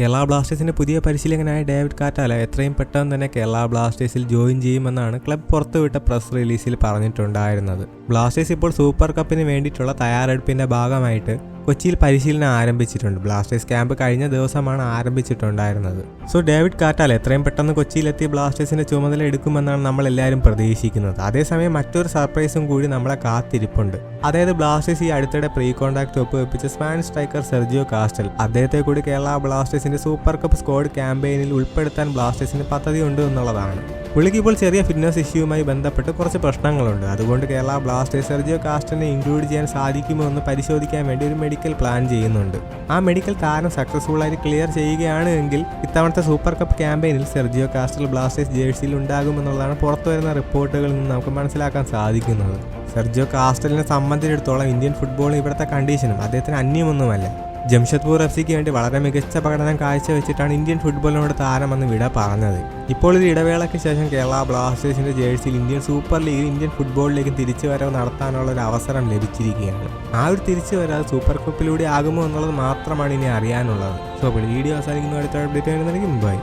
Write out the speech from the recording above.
കേരള ബ്ലാസ്റ്റേഴ്സിന്റെ പുതിയ പരിശീലകനായ ഡേവിഡ് കാറ്റാല എത്രയും പെട്ടെന്ന് തന്നെ കേരള ബ്ലാസ്റ്റേഴ്സിൽ ജോയിൻ ചെയ്യുമെന്നാണ് ക്ലബ് പുറത്തുവിട്ട പ്രസ് റിലീസിൽ പറഞ്ഞിട്ടുണ്ടായിരുന്നത്. ബ്ലാസ്റ്റേഴ്സ് ഇപ്പോൾ സൂപ്പർ കപ്പിന് വേണ്ടിയിട്ടുള്ള തയ്യാറെടുപ്പിന്റെ ഭാഗമായിട്ട് കൊച്ചിയിൽ പരിശീലനം ആരംഭിച്ചിട്ടുണ്ട്. ബ്ലാസ്റ്റേഴ്സ് ക്യാമ്പ് കഴിഞ്ഞ ദിവസമാണ് ആരംഭിച്ചിട്ടുണ്ടായിരുന്നത്. സോ ഡേവിഡ് കാറ്റാൽ എത്രയും പെട്ടെന്ന് കൊച്ചിയിലെത്തി ബ്ലാസ്റ്റേഴ്സിന്റെ ചുമതല എടുക്കുമെന്നാണ് നമ്മൾ എല്ലാവരും പ്രതീക്ഷിക്കുന്നത്. അതേസമയം മറ്റൊരു സർപ്രൈസും കൂടി നമ്മളെ കാത്തിരിപ്പുണ്ട്. അതായത് ബ്ലാസ്റ്റേഴ്സ് ഈ അടുത്തിടെ പ്രീ കോൺടാക്ട് ഒപ്പുവെപ്പിച്ച സ്പാനിഷ് സ്ട്രൈക്കർ സെർജിയോ കാസ്റ്റൽ അദ്ദേഹത്തെ കൂടി കേരള ബ്ലാസ്റ്റേഴ്സിന്റെ സൂപ്പർ കപ്പ് സ്ക്വാഡ് ക്യാമ്പയിനിൽ ഉൾപ്പെടുത്താൻ ബ്ലാസ്റ്റേഴ്സിന് പദ്ധതിയുണ്ട് എന്നുള്ളതാണ്. പുള്ളിക്ക് ഇപ്പോൾ ചെറിയ ഫിറ്റ്നസ് ഇഷ്യൂവുമായി ബന്ധപ്പെട്ട് കുറച്ച് പ്രശ്നങ്ങളുണ്ട്. അതുകൊണ്ട് കേരള ബ്ലാസ്റ്റേഴ്സ് സെർജിയോ കാസ്റ്റിനെ ഇൻക്ലൂഡ് ചെയ്യാൻ സാധിക്കുമോ എന്ന് പരിശോധിക്കാൻ വേണ്ടി ഒരു മെഡിക്കൽ പ്ലാൻ ചെയ്യുന്നുണ്ട്. ആ മെഡിക്കൽ താരം സക്സസ്ഫുൾ ആയിട്ട് ക്ലിയർ ചെയ്യുകയാണ് എങ്കിൽ ഇത്തവണത്തെ സൂപ്പർ കപ്പ് ക്യാമ്പയിനിൽ സെർജിയോ കാസ്റ്റൽ ബ്ലാസ്റ്റേഴ്സ് ജേഴ്സിയിൽ ഉണ്ടാകുമെന്നുള്ളതാണ് പുറത്തു വരുന്ന റിപ്പോർട്ടുകളിൽ നിന്ന് നമുക്ക് മനസ്സിലാക്കാൻ സാധിക്കുന്നത്. സെർജിയോ കാസ്റ്റലിനെ സംബന്ധിച്ചിടത്തോളം ഇന്ത്യൻ ഫുട്ബോൾ ഇവിടുത്തെ കണ്ടീഷനും അദ്ദേഹത്തിന് അന്യമൊന്നുമല്ല. ജംഷഡ്പൂർ എഫ് സിക്ക് വേണ്ടി വളരെ മികച്ച പ്രകടനം കാഴ്ചവെച്ചിട്ടാണ് ഇന്ത്യൻ ഫുട്ബോളിനോട് താരം അന്ന് വിട പറഞ്ഞത്. ഇപ്പോൾ ഒരു ഇടവേളയ്ക്ക് ശേഷം കേരള ബ്ലാസ്റ്റേഴ്സിന്റെ ജേഴ്സിയിൽ ഇന്ത്യൻ സൂപ്പർ ലീഗിൽ ഇന്ത്യൻ ഫുട്ബോളിലേക്ക് തിരിച്ചു വരവ് നടത്താനുള്ള ഒരു അവസരം ലഭിച്ചിരിക്കുകയാണ്. ആ ഒരു തിരിച്ചു വരാത് സൂപ്പർ കപ്പിലൂടെ ആകുമോ എന്നുള്ളത് മാത്രമാണ് ഇനി അറിയാനുള്ളത്. സോ വീഡിയോ അവസാനിക്കുന്ന. അടുത്ത അപ്ഡേറ്റ് ആയിരുന്നെങ്കിൽ മുമ്പായി